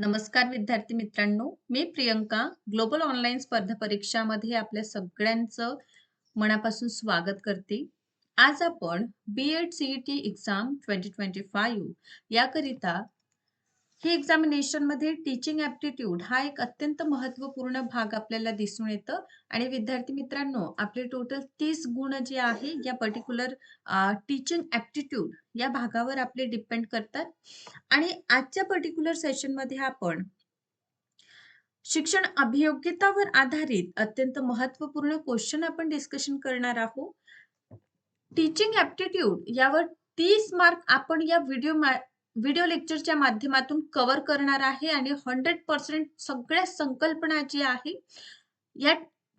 नमस्कार विद्यार्थी मित्रांनो मी प्रियंका ग्लोबल ऑनलाईन स्पर्धा परीक्षामध्ये आपल्या सगळ्यांचं मनापासून स्वागत करते. आज आपण B Ed CET exam twenty twenty five याकरिता ही एक्झामिनेशनमध्ये टीचिंग ॲप्टिट्यूड हा एक अत्यंत महत्त्वपूर्ण भाग आपल्याला दिसून येतं. आणि विद्यार्थी मित्रांनो आपले टोटल तीस गुण जे आहे या पर्टिक्युलर टीचिंग ऍप्टिट्यूड या भागावर आपले डिपेंड करतात. आणि आजच्या पर्टिक्युलर सेशनमध्ये आपण शिक्षण अभियोग्यतावर आधारित अत्यंत महत्त्वपूर्ण क्वेश्चन आपण डिस्कशन करणार आहोत. टीचिंग ऍप्टिट्यूड यावर तीस मार्क आपण या व्हिडिओ व्हिडिओ लेक्चरच्या माध्यमातून कव्हर करणार आहे आणि हंड्रेड पर्सेंट सगळ्या संकल्पना जी आहे या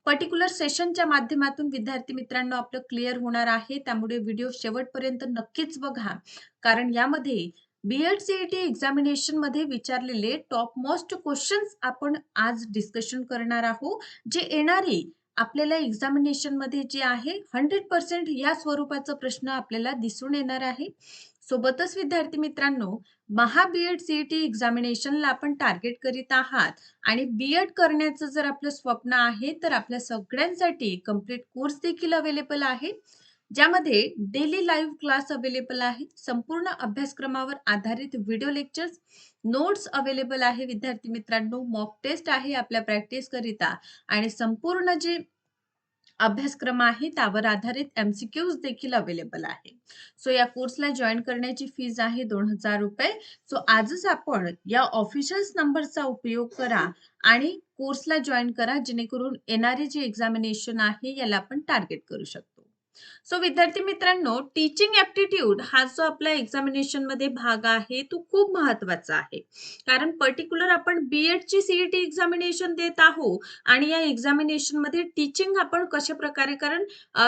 पर्टिक्युलर सेशनच्या माध्यमातून विद्यार्थी मित्रांनो आपलं क्लिअर होणार आहे. त्यामुळे व्हिडिओ शेवटपर्यंत नक्कीच बघा. कारण यामध्ये बीएड सीईटी एक्झामिनेशनमध्ये विचारलेले टॉप मोस्ट क्वेश्चन्स आपण आज डिस्कशन करणार आहोत. जे येणारे आपल्याला एक्झामिनेशनमध्ये जे आहे हंड्रेड पर्सेंट या स्वरूपाचा प्रश्न आपल्याला दिसून येणार आहे. सोबतच विद्यार्थी मित्रांनो महा बीएड सीईटी एक्झामिनेशनला आपण टार्गेट करीत आहात. आणि बीएड करण्याचं जर आपलं स्वप्न आहे तर आपल्या सगळ्यांसाठी कंप्लीट कोर्स देखील अवेलेबल आहे. ज्यामध्ये डेली लाईव्ह क्लास अवेलेबल आहे. संपूर्ण अभ्यासक्रमावर आधारित व्हिडिओ लेक्चर्स नोट्स अवेलेबल आहे. विद्यार्थी मित्रांनो मॉक टेस्ट आहे आपल्या प्रॅक्टिस करिता. आणि संपूर्ण जे अभ्यासक्रम आहे त्यावर आधारित एमसीक्यूज देखील अवेलेबल आहे. सो या कोर्सला जॉईन करण्याची फीज आहे दोन हजार रुपये. सो आजच आपण या ऑफिशियल्स नंबरचा उपयोग करा आणि कोर्सला जॉईन करा जेणेकरून येणारे जे एक्झामिनेशन आहे याला आपण टार्गेट करू शकतो. सो विद्यार्थी मित्रांनो टीचिंग ऍप्टिट्यूड हा जो आपला एक्झामिनेशनमध्ये भाग आहे तो खूप महत्त्वाचा आहे. कारण पर्टिक्युलर आपण बीएड ची सीईटी एक्झामिनेशन देत आहोत आणि या एक्झामिनेशनमध्ये टीचिंग आपण कशा प्रकारे कारण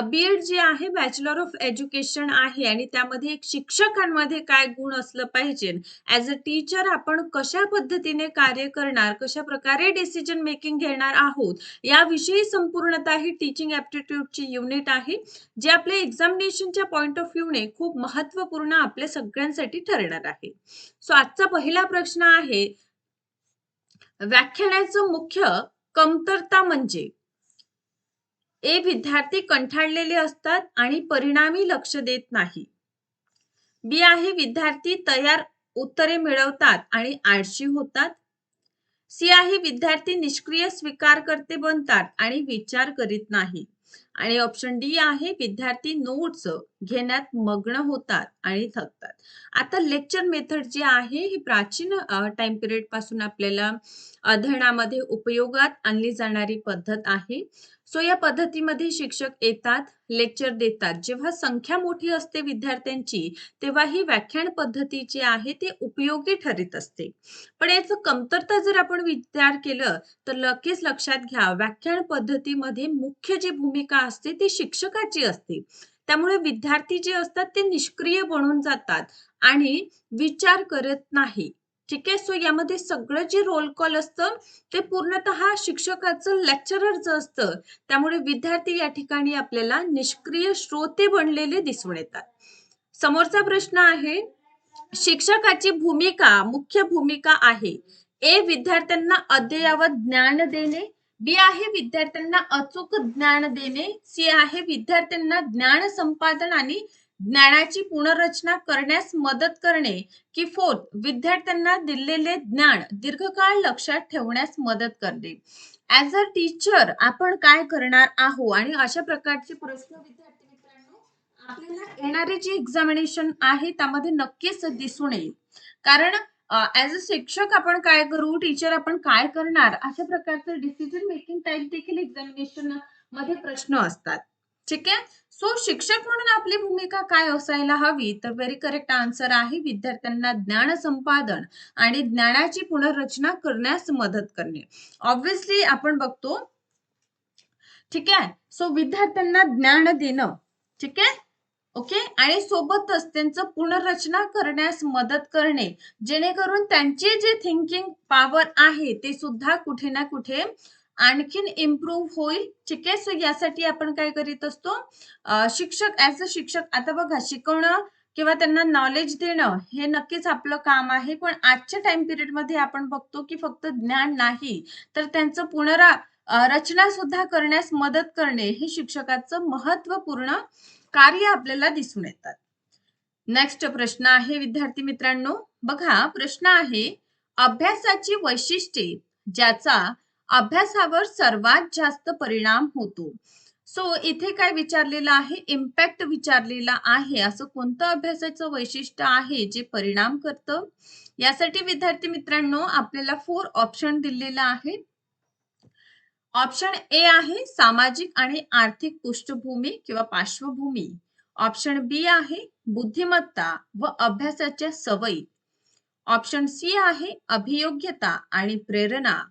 बीएड जे आहे बॅचलर ऑफ एज्युकेशन आहे आणि त्यामध्ये एक शिक्षकांमध्ये काय गुण असलं पाहिजे ऍज अ टीचर आपण कशा पद्धतीने कार्य करणार कशा प्रकारे डिसिजन मेकिंग घेणार आहोत याविषयी संपूर्णतः ही टीचिंग ऍप्टिट्यूडची युनिट आहे. जे आपल्या एक्झामिनेशनच्या पॉइंट ऑफ व्ह्यूने खूप महत्त्वपूर्ण आपल्या सगळ्यांसाठी ठरणार आहे. सो आजचा पहिला प्रश्न आहे व्याख्यानाचं मुख्य कमतरता म्हणजे ए विद्यार्थी कंठाळलेले असतात आणि परिणामी लक्ष देत नाही. बी आहे विद्यार्थी तयार उत्तरे मिळवतात आणि आळशी होतात. सी आहे विद्यार्थी निष्क्रिय स्वीकार करते बनतात आणि विचार करीत नाही. आणि ऑप्शन डी आहे विद्यार्थी नोट्स घेण्यात मग्न होतात आणि थकतात. आता लेक्चर मेथड जे आहे ही प्राचीन टाइम पिरियडपासून आपल्याला अध्ययनामध्ये उपयोगात आणली जाणारी पद्धत आहे. सो या पद्धतीमध्ये शिक्षक येतात लेक्चर देतात. जेव्हा संख्या मोठी असते विद्यार्थ्यांची तेव्हा ही व्याख्यान पद्धती जी आहे ती उपयोगी ठरत असते. पण याचं कमतरता जर आपण विचार केलं तर लगेच लक्षात घ्या व्याख्यान पद्धतीमध्ये मुख्य जी भूमिका असते ती शिक्षकाची असते. त्यामुळे विद्यार्थी जे असतात ते निष्क्रिय बनून जातात आणि विचार करत नाही. ठीक आहे सो यामध्ये सगळं जे रोल कॉल असतं ते पूर्णतः शिक्षकाचं लेक्चररचं असतं. त्यामुळे विद्यार्थी या ठिकाणी आपल्याला निष्क्रिय श्रोते बनलेले दिसून येतात. समोरचा प्रश्न आहे शिक्षकाची भूमिका मुख्य भूमिका आहे. ए विद्यार्थ्यांना अद्ययावत ज्ञान देणे. बी आहे विद्यार्थ्यांना अचूक ज्ञान देणे. सी आहे विद्यार्थ्यांना ज्ञान संपादन आणि ज्ञानाची पुनर्रचना करण्यास मदत करणे की फोर्थ विद्यार्थ्यांना दिलेले ज्ञान दीर्घकाळ लक्षात ठेवण्यास मदत करणे ऍज अ टीचर आपण काय करणार आहोत? आणि अशा प्रकारचे प्रश्न विद्यार्थी मित्रांनो आपल्याला येणारे जे एक्झामिनेशन आहे त्यामध्ये नक्कीच दिसून येईल. कारण ऍज अ शिक्षक आपण काय करू? टीचर आपण काय करणार? अशा प्रकारचे डिसिजन मेकिंग टाईप देखील एक्झामिनेशनमध्ये प्रश्न असतात. ठीक आहे? सो शिक्षक म्हणून आपली भूमिका काय असायला हवी? तर व्हेरी करेक्ट आन्सर आहे विद्यार्थ्यांना ज्ञान संपादन आणि ज्ञानाची पुनर्रचना करण्यास मदत करणे. ऑब्विसली आपण बघतो ठीक आहे? सो विद्यार्थ्यांना ज्ञान देणं ठीक आहे? ओके आणि सोबतच त्यांचं पुनर्रचना करण्यास मदत करणे जेणेकरून त्यांची जे थिंकिंग पॉवर आहे ते सुद्धा कुठे ना कुठे आणखीन इम्प्रूव्ह होईल. ठीक आहे? सो यासाठी आपण काय करीत असतो? शिक्षक ऍज अ शिक्षक आता बघा शिकवणं किंवा त्यांना नॉलेज देणं हे नक्कीच आपलं काम आहे. पण आजच्या टाइम पिरियडमध्ये आपण बघतो की फक्त ज्ञान नाही तर त्यांचं पुनरा रचना सुद्धा करण्यास मदत करणे हे शिक्षकाचं महत्त्वपूर्ण कार्य आपल्याला दिसून येतात. नेक्स्ट प्रश्न आहे विद्यार्थी मित्रांनो. बघा प्रश्न आहे अभ्यासाची वैशिष्ट्ये ज्याचा अभ्यासावर सर्वात जास्त परिणाम होतो. सो इथे काय विचारलेलं आहे? इम्पॅक्ट विचारलेला आहे. असं कोणतं अभ्यासाचं वैशिष्ट्य आहे जे परिणाम करतं? यासाठी विद्यार्थी मित्रांनो आपल्याला फोर ऑप्शन दिलेला आहे. ऑप्शन ए आहे सामाजिक आणि आर्थिक पृष्ठभूमी किंवा पार्श्वभूमी. ऑप्शन बी आहे बुद्धिमत्ता व अभ्यासाच्या सवयी. ऑप्शन सी आहे अभियोग्यता आणि प्रेरणा.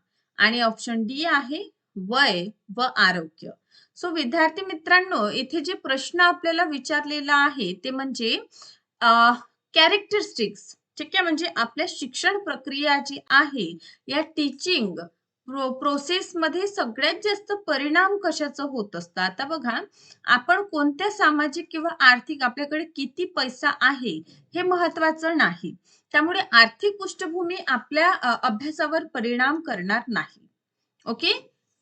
आणि ऑप्शन डी आहे वय व आरोग्य. सो विद्यार्थी मित्रांनो इथे जे प्रश्न आपल्याला विचारलेला आहे ते म्हणजे कॅरेक्टरिस्टिक्स ठीक आहे? म्हणजे आपल्या शिक्षण प्रक्रिया जी आहे या टीचिंग प्रो प्रोसेसमध्ये सगळ्यात जास्त परिणाम कशाचं होत असतं? आता बघा आपण कोणत्या सामाजिक किंवा आर्थिक आपल्याकडे किती पैसा आहे हे महत्वाचं नाही. त्यामुळे आर्थिक पृष्ठभूमी आपल्या अभ्यासावर परिणाम करणार नाही. ओके?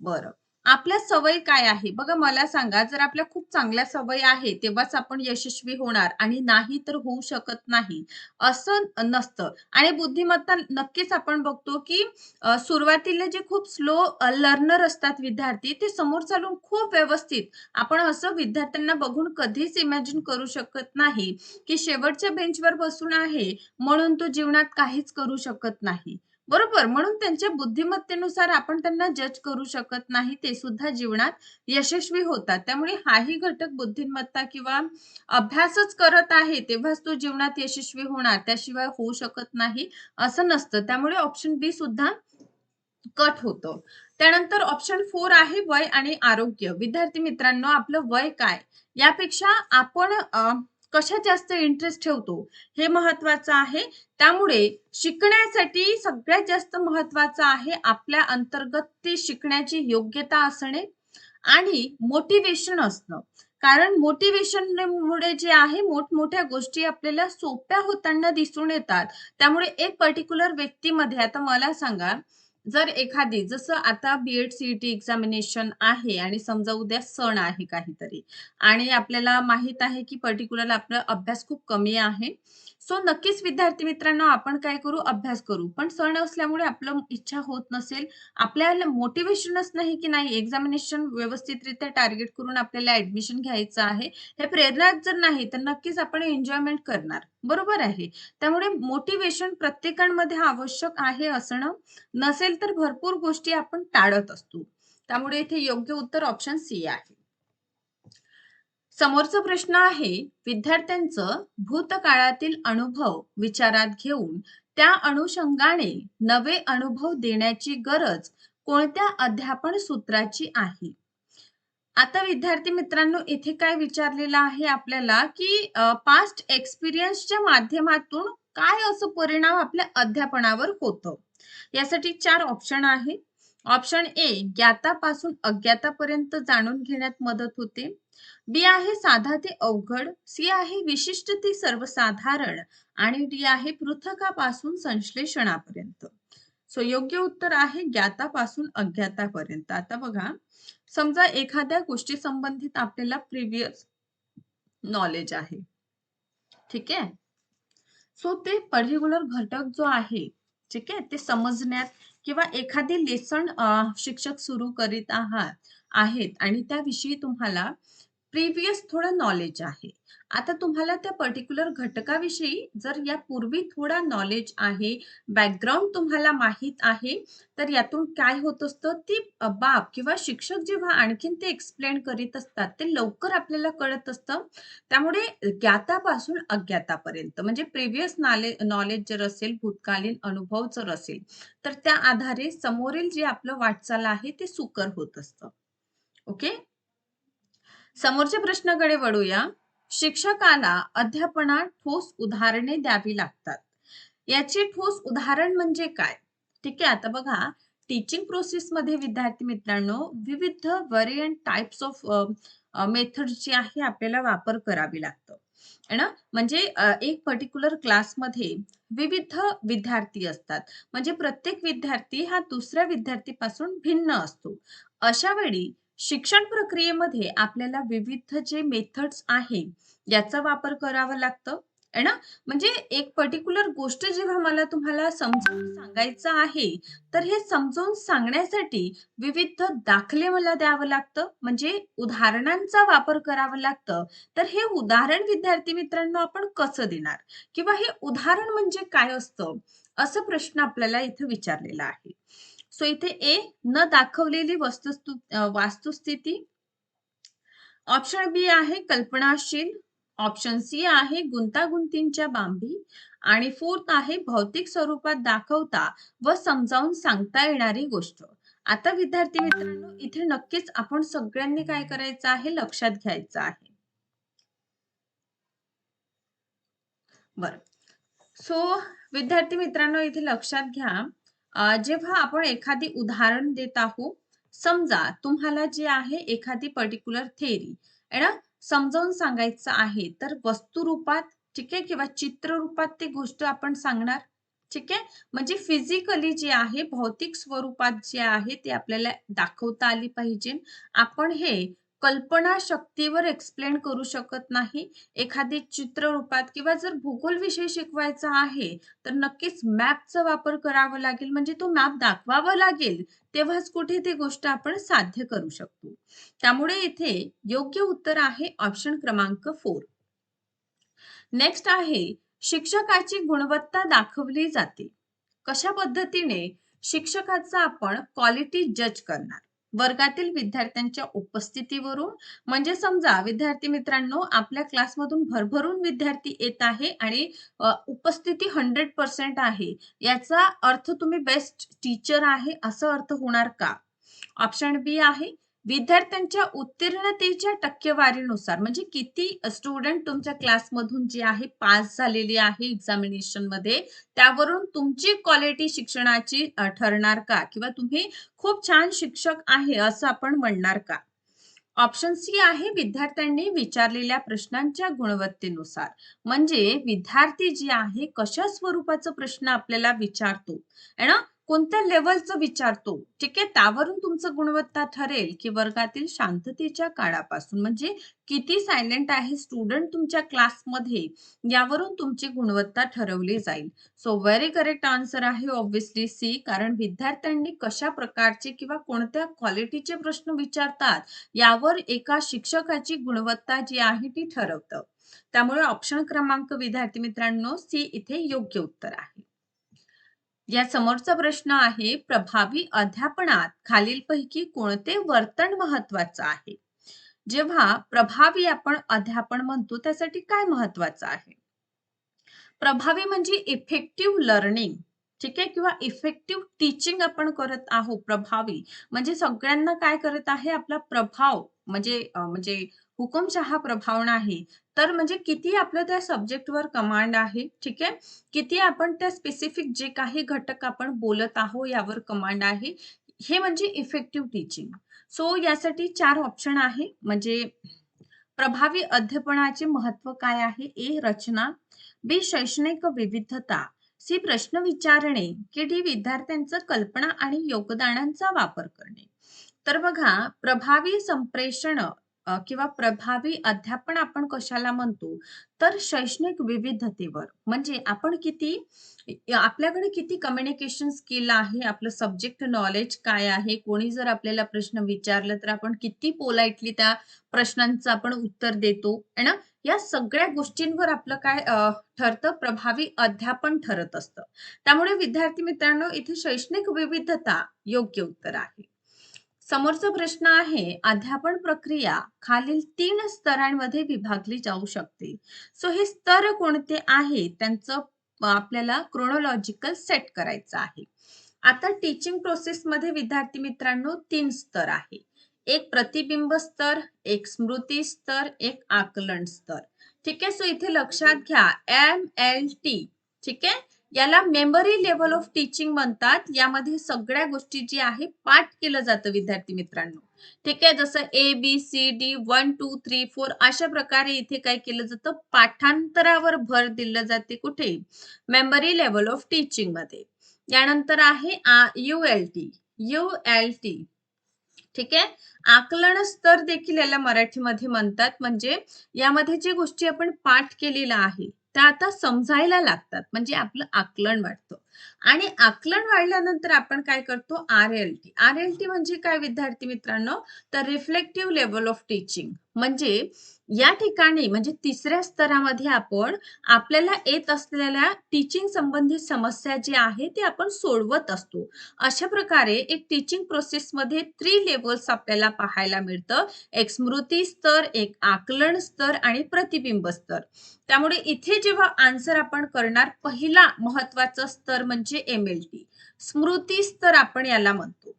बरं. आपल्या सवय काय आहे? बघा मला सांगा जर आपल्या खूप चांगल्या सवय आहे तेव्हाच आपण यशस्वी होणार आणि नाही तर होऊ शकत नाही. असं नसतं. आणि बुद्धिमत्ता नक्कीच आपण बघतो की अ, सुरुवातीला जे खूप स्लो लर्नर असतात विद्यार्थी ते समोर चालून खूप व्यवस्थित. आपण असं विद्यार्थ्यांना बघून कधीच इमॅजिन करू शकत नाही की शेवटच्या बेंचवर बसून आहे म्हणून तो जीवनात काहीच करू शकत नाही. बरोबर. म्हणून त्यांच्या बुद्धिमत्तेनुसार आपण त्यांना जज करू शकत नाही ते सुद्धा जीवनात यशस्वी होतात. त्यामुळे हाही घटक बुद्धिमत्ता किंवा अभ्यासच करत आहे तेव्हाच तो जीवनात यशस्वी होणार. त्याशिवाय होऊ शकत नाही असं नसतं. त्यामुळे ऑप्शन बी सुद्धा कट होतं. त्यानंतर ऑप्शन फोर आहे वय आणि आरोग्य. विद्यार्थी मित्रांनो आपलं वय काय? यापेक्षा आपण कशा कशात जास्त इंटरेस्ट ठेवतो हे महत्वाचं आहे. त्यामुळे शिकण्यासाठी सगळ्यात जास्त महत्वाचं आहे आपल्या अंतर्गत ते शिकण्याची योग्यता असणे आणि मोटिवेशन असणं. कारण मोटिवेशनमुळे जे आहे मोठमोठ्या गोष्टी आपल्याला सोप्या होताना दिसून येतात. त्यामुळे एक पर्टिक्युलर व्यक्तीमध्ये आता मला सांगा जर एखादी जसं आता बीएड सीईटी एक्झामिनेशन आहे आणि समजा उद्या सण आहे काहीतरी आणि आपल्याला माहीत आहे की पर्टिक्युलर आपला अभ्यास खूप कमी आहे सो नक्कीच विद्यार्थी मित्रांनो आपण काय करू? अभ्यास करू. पण सण असल्यामुळे आपलं इच्छा होत नसेल आपल्याला मोटिवेशनच नाही की नाही एक्झामिनेशन व्यवस्थितरित्या टार्गेट करून आपल्याला ऍडमिशन घ्यायचं आहे हे प्रेरणाच जर नाही तर नक्कीच आपण एन्जॉयमेंट करणार. बरोबर आहे? त्यामुळे मोटिवेशन प्रत्येकांमध्ये आवश्यक आहे असणं. नसेल तर भरपूर गोष्टी आपण टाळत असतो. त्यामुळे इथे योग्य उत्तर ऑप्शन सी आहे. समोरचा प्रश्न आहे विद्यार्थ्यांचं भूतकाळातील अनुभव विचारात घेऊन त्या अनुषंगाने नवे अनुभव देण्याची गरज कोणत्या अध्यापन सूत्राची आहे? आता विद्यार्थी मित्रांनो इथे काय विचारलेलं आहे आपल्याला की पास्ट एक्सपिरियन्सच्या माध्यमातून काय असं परिणाम आपल्या अध्यापनावर होतो? यासाठी चार ऑप्शन आहे. ऑप्शन ए ज्ञातापासून अज्ञातापर्यंत जाणून घेण्यात मदत होते. बी आहे साधा ते अवघड सी आहे विशिष्ट ते सर्वसाधारण आणि डी आहे पृथकापासून संश्लेषणापर्यंत. सो योग्य उत्तर आहे ज्ञातापासून अज्ञातापर्यंत. आता बघा समजा एखाद्या गोष्टी संबंधित आपल्याला प्रिव्हियस नॉलेज आहे. ठीक आहे? सो ते पर्टिक्युलर घटक जो आहे ठीक आहे ते समजण्यात किंवा एखादी लेसन शिक्षक सुरू करीत आहात आहेत आणि त्याविषयी तुम्हाला प्रिव्हियस थोडं नॉलेज आहे. आता तुम्हाला त्या पर्टिक्युलर घटकाविषयी जर यापूर्वी थोडा नॉलेज आहे बॅकग्राऊंड तुम्हाला माहीत आहे तर यातून काय होत असतं ती बाप बाब किंवा शिक्षक जेव्हा आणखीन ते एक्सप्लेन करीत असतात ते लवकर आपल्याला कळत असतं. त्यामुळे ज्ञातापासून अज्ञातापर्यंत म्हणजे प्रिव्हियस नॉलेज जर असेल भूतकालीन अनुभव जर असेल तर त्या आधारे समोरील जे आपलं वाटचाल आहे ते सुकर होत असतं. ओके? समोरच्या प्रश्नाकडे वळूया. शिक्षकाला अध्यापनात ठोस उदाहरणे द्यावी लागतात. याचे ठोस उदाहरण म्हणजे काय? ठीक आहे आता बघा. टीचिंग प्रोसेस मध्ये विद्यार्थी मित्रांनो विविध व्हरियंट टाइप्स ऑफ मेथड जे आहे आपल्याला वापर करावी लागतो. ना? म्हणजे एक पर्टिक्युलर क्लासमध्ये विविध विद्यार्थी असतात. म्हणजे प्रत्येक विद्यार्थी हा दुसऱ्या विद्यार्थीपासून भिन्न असतो. अशा वेळी शिक्षण प्रक्रियेमध्ये आपल्याला विविध जे मेथड्स आहे याचा वापर करावा लागतं. आहे ना? म्हणजे एक पर्टिक्युलर गोष्ट जेव्हा मला तुम्हाला समजावून सांगायचं आहे तर हे समजावून सांगण्यासाठी विविध दाखले मला द्यावं लागतं. म्हणजे उदाहरणांचा वापर करावा लागतं. तर हे उदाहरण विद्यार्थी मित्रांनो आपण कसं देणार? किंवा हे उदाहरण म्हणजे काय असतं? असं प्रश्न आपल्याला इथे विचारलेला आहे. सो इथे ए न दाखवलेली वस्तुस्तु वास्तुस्थिती. ऑप्शन बी आहे कल्पनाशील. ऑप्शन सी आहे गुंतागुंतींच्या बांबी. आणि फोर्थ आहे भौतिक स्वरूपात दाखवता व समजावून सांगता येणारी गोष्ट. आता विद्यार्थी मित्रांनो इथे नक्कीच आपण सगळ्यांनी काय करायचं आहे? लक्षात घ्यायचं आहे. बर. सो विद्यार्थी मित्रांनो इथे लक्षात घ्या. जेव्हा आपण एखादी उदाहरण देत आहोत समजा तुम्हाला जे आहे एखादी पर्टिक्युलर थेरी आहे ना? समजावून सांगायचं आहे तर वस्तू रूपात ठीक आहे किंवा चित्र रूपात ती गोष्ट आपण सांगणार? ठीक आहे? म्हणजे फिजिकली जे आहे भौतिक स्वरूपात जे आहे ते आपल्याला दाखवता आली पाहिजे. आपण हे कल्पना शक्तीवर एक्सप्लेन करू शकत नाही. एखादी चित्र रूपात किंवा जर भूगोल विषय शिकवायचा आहे तर नक्कीच मॅपचा वापर करावा लागेल. म्हणजे तो मॅप दाखवावा लागेल तेव्हाच कुठे ती गोष्ट आपण साध्य करू शकतो. त्यामुळे इथे योग्य उत्तर आहे ऑप्शन क्रमांक फोर नेक्स्ट आहे शिक्षकाची गुणवत्ता दाखवली जाते. कशा पद्धतीने शिक्षकाचा आपण क्वालिटी जज करणार? वर्गातील विद्यार्थ्यांच्या उपस्थितीवरून म्हणजे समजा विद्यार्थी मित्रांनो आपल्या क्लासमधून भरभरून विद्यार्थी येत आहे आणि उपस्थिती हंड्रेड पर्सेंट आहे याचा अर्थ तुम्ही बेस्ट टीचर आहे असं अर्थ होणार का? ऑप्शन बी आहे विद्यार्थ्यांच्या उत्तीर्णतेच्या टक्केवारीनुसार म्हणजे किती स्टुडंट तुमच्या क्लासमधून जे आहे पास झालेले आहे एक्झामिनेशनमध्ये त्यावरून तुमची क्वालिटी शिक्षणाची ठरणार का? किंवा तुम्ही खूप छान शिक्षक आहे असं आपण म्हणणार का? ऑप्शन सी आहे विद्यार्थ्यांनी विचारलेल्या प्रश्नांच्या गुणवत्तेनुसार. म्हणजे विद्यार्थी जे आहे कशा स्वरूपाचा प्रश्न आपल्याला विचारतो? है ना? कोणत्या लेवलचं विचारतो? ठीक आहे? त्यावरून तुमचं गुणवत्ता ठरेल की वर्गातील शांततेच्या काळापासून. म्हणजे किती सायलेंट आहे स्टुडंट तुमच्या क्लासमध्ये यावरून तुमची गुणवत्ता ठरवली जाईल. सो व्हेरी करेक्ट आन्सर आहे ऑब्विसली सी कारण विद्यार्थ्यांनी कशा प्रकारचे किंवा कोणत्या क्वालिटीचे प्रश्न विचारतात यावर एका शिक्षकाची गुणवत्ता जी आहे ती ठरवतं. त्यामुळे ऑप्शन क्रमांक विद्यार्थी मित्रांनो सी इथे योग्य उत्तर आहे. या समोरचा प्रश्न आहे प्रभावी अध्यापनात खालीलपैकी कोणते वर्तन महत्वाचं आहे? जेव्हा प्रभावी आपण अध्यापन म्हणतो त्यासाठी काय महत्वाचं आहे? प्रभावी म्हणजे इफेक्टिव्ह लर्निंग ठीक आहे? किंवा इफेक्टिव्ह टीचिंग आपण करत आहोत प्रभावी. म्हणजे सगळ्यांना काय करत आहे? आपला प्रभाव म्हणजे म्हणजे हुकुमशहा प्रभाव नाही तर म्हणजे किती आपलं त्या सब्जेक्टवर कमांड आहे ठीक आहे? किती आपण त्या स्पेसिफिक जे काही घटक आपण बोलत आहोत यावर कमांड आहे. हे म्हणजे इफेक्टिव्ह टीचिंग सो यासाठी चार ऑप्शन आहे. म्हणजे प्रभावी अध्यापनाचे महत्त्व काय आहे? ए रचना. बी शैक्षणिक विविधता. सी प्रश्न विचारणे. की डी विद्यार्थ्यांचं कल्पना आणि योगदानांचा वापर करणे. तर बघा प्रभावी संप्रेषण किंवा प्रभावी अध्यापन आपण कशाला म्हणतो? तर शैक्षणिक विविधतेवर. म्हणजे आपण किती आपल्याकडे किती कम्युनिकेशन स्किल आहे? आपलं सब्जेक्ट नॉलेज काय आहे? कोणी जर आपल्याला प्रश्न विचारलं तर आपण किती पोलाइटली त्या प्रश्नांचं आपण उत्तर देतो? है ना? या सगळ्या गोष्टींवर आपलं काय ठरतं? प्रभावी अध्यापन ठरत असतं. त्यामुळे विद्यार्थी मित्रांनो इथे शैक्षणिक विविधता योग्य उत्तर आहे. समोरचा प्रश्न आहे अध्यापन प्रक्रिया खालील तीन स्तरांमध्ये विभागली जाऊ शकते. सो हे स्तर कोणते आहे? त्यांचं आपल्याला क्रोनोलॉजिकल सेट करायचं आहे. आता टीचिंग प्रोसेस मध्ये विद्यार्थी मित्रांनो तीन स्तर आहे. एक प्रतिबिंब स्तर एक स्मृती स्तर एक आकलन स्तर. ठीक आहे? सो इथे लक्षात घ्या एम एल टी ठीक आहे? याला मेमरी लेवल ऑफ टीचिंग म्हणतात. यामध्ये सगळ्या गोष्टी जी आहे पाठ केलं जातं विद्यार्थी मित्रांनो. ठीक आहे? जसं A B C D one two three four अशा प्रकारे इथे काय केलं जातं? पाठांतरावर भर दिलं जाते कुठे? मेमरी लेवल ऑफ टीचिंगमध्ये. यानंतर आहे U L T U L T ठीक आहे? आकलन स्तर देखील याला मराठीमध्ये म्हणतात. म्हणजे यामध्ये जे गोष्टी आपण पाठ केलेला आहे त्या आता समजायला लागतात. म्हणजे आपलं आकलन वाढतं. आणि आकलन वाढल्यानंतर आपण काय करतो? R L T R L T म्हणजे काय विद्यार्थी मित्रांनो? तर रिफ्लेक्टिव्ह लेवल ऑफ टीचिंग म्हणजे या ठिकाणी म्हणजे तिसऱ्या स्तरामध्ये आपण आपल्याला येत असलेल्या टीचिंग संबंधित समस्या जी आहे ते आपण सोडवत असतो. अशा प्रकारे एक टीचिंग प्रोसेसमध्ये थ्री लेवल्स आपल्याला पाहायला मिळतं. एक स्मृती स्तर एक आकलन स्तर आणि प्रतिबिंब स्तर. त्यामुळे इथे जेव्हा आन्सर आपण करणार पहिला महत्त्वाचा स्तर म्हणजे एम एल टी स्मृती स्तर आपण याला म्हणतो.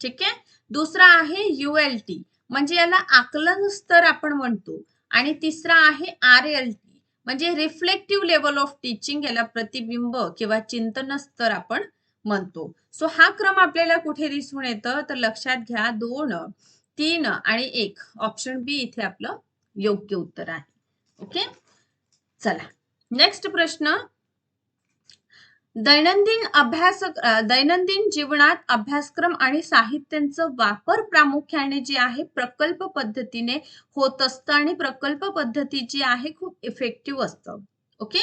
ठीक आहे? दुसरा आहे युएल टी म्हणजे याला आकलन स्तर आपण म्हणतो. आणि तिसरा आहे आर एल टी म्हणजे रिफ्लेक्टिव्ह लेवल ऑफ टीचिंग याला प्रतिबिंब किंवा चिंतन स्तर आपण म्हणतो. सो हा क्रम आपल्याला कुठे दिसून येतं? तर लक्षात घ्या दोन तीन आणि एक. ऑप्शन बी इथे आपलं योग्य उत्तर आहे. ओके चला. नेक्स्ट प्रश्न. दैनंदिन अभ्यास दैनंदिन जीवनात अभ्यासक्रम आणि साहित्यांचं वापर प्रामुख्याने जे आहे प्रकल्प पद्धतीने होत असतं आणि प्रकल्प पद्धती जी आहे खूप इफेक्टिव्ह असतं. ओके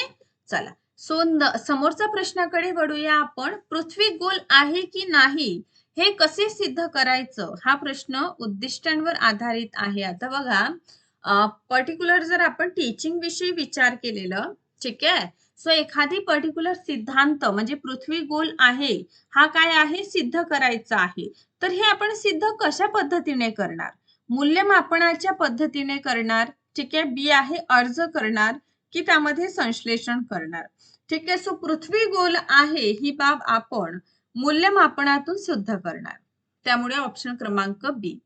चला. सो समोरच्या समोरचा प्रश्नाकडे वळूया आपण. पृथ्वी गोल आहे की नाही? हे कसे सिद्ध करायचं? हा प्रश्न उद्दिष्टांवर आधारित आहे. आता बघा पर्टिक्युलर जर आपण टीचिंग विषयी विचार केलेलं ठीक आहे? सो एखादी पर्टिक्युलर सिद्धांत म्हणजे पृथ्वी गोल आहे हा काय आहे? सिद्ध करायचा आहे. तर हे आपण सिद्ध कशा पद्धतीने करणार? मूल्यमापनाच्या पद्धतीने करणार ठीक आहे? बी आहे अर्ज करणार की त्यामध्ये संश्लेषण करणार. ठीक आहे? सो पृथ्वी गोल आहे ही बाब आपण मूल्यमापनातून सिद्ध करणार. त्यामुळे ऑप्शन क्रमांक बी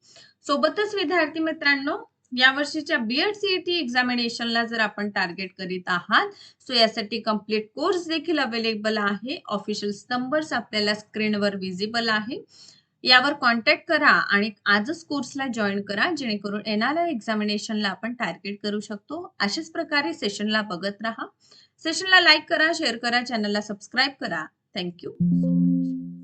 सोबतच विद्यार्थी मित्रांनो या वर्षीच्या बीएड सीईटी एक्झामिनेशनला जर आपण टार्गेट करीत आहात सो यासाठी कंप्लीट कोर्स देखील अवेलेबल आहे. ऑफिशियल नंबर्स आपल्याला स्क्रीनवर विजिबल आहे. यावर कॉन्टॅक्ट करा आणि आजच कोर्सला जॉईन करा जेणेकरून येणाऱ्या एक्झामिनेशनला आपण टार्गेट करू शकतो. अशाच प्रकारे सेशनला बघत राहा. सेशनला लाईक करा शेअर करा चॅनलला सबस्क्राईब करा. Thank you so much